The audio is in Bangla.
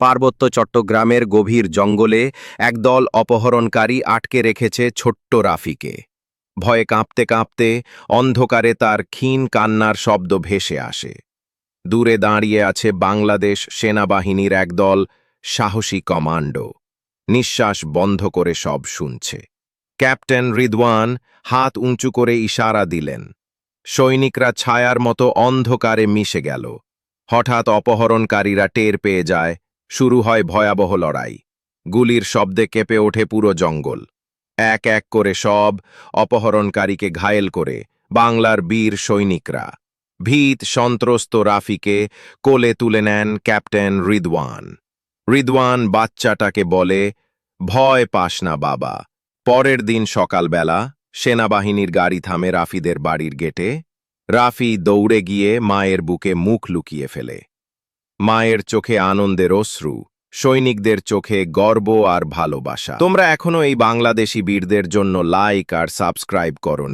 পার্বত্য চট্টগ্রামের গভীর জঙ্গলে একদল অপহরণকারী আটকে রেখেছে ছোট্ট রাফিকে। ভয়ে কাঁপতে কাঁপতে অন্ধকারে তার ক্ষীণ কান্নার শব্দ ভেসে আসে। দূরে দাঁড়িয়ে আছে বাংলাদেশ সেনাবাহিনীর একদল সাহসী কমান্ডো। নিঃশ্বাস বন্ধ করে সব শুনছে। ক্যাপ্টেন রিদওয়ান হাত উঁচু করে ইশারা দিলেন। সৈনিকরা ছায়ার মতো অন্ধকারে মিশে গেল। হঠাৎ অপহরণকারীরা টের পেয়ে যায় শুরু হয় ভয়াবহ লড়াই। গুলির শব্দে কেঁপে ওঠে পুরো জঙ্গল। এক এক করে সব অপহরণকারীকে ঘায়েল করে বাংলার বীর সৈনিকরা। ভীত সন্ত্রস্ত রাফিকে কোলে তুলে নেন ক্যাপ্টেন রিদওয়ান। রিদওয়ান বাচ্চাটাকে বলে, ভয় পাস না বাবা। পরের দিন সকালবেলা সেনাবাহিনীর গাড়ি থামে রাফিদের বাড়ির গেটে। রাফি দৌড়ে গিয়ে মায়ের বুকে মুখ লুকিয়ে ফেলে। মায়ের চোখে আনন্দের অশ্রু, সৈনিকদের চোখে গর্ব আর ভালোবাসা। তোমরা এখনও এই বাংলাদেশি বীরদের জন্য লাইক আর সাবস্ক্রাইব করো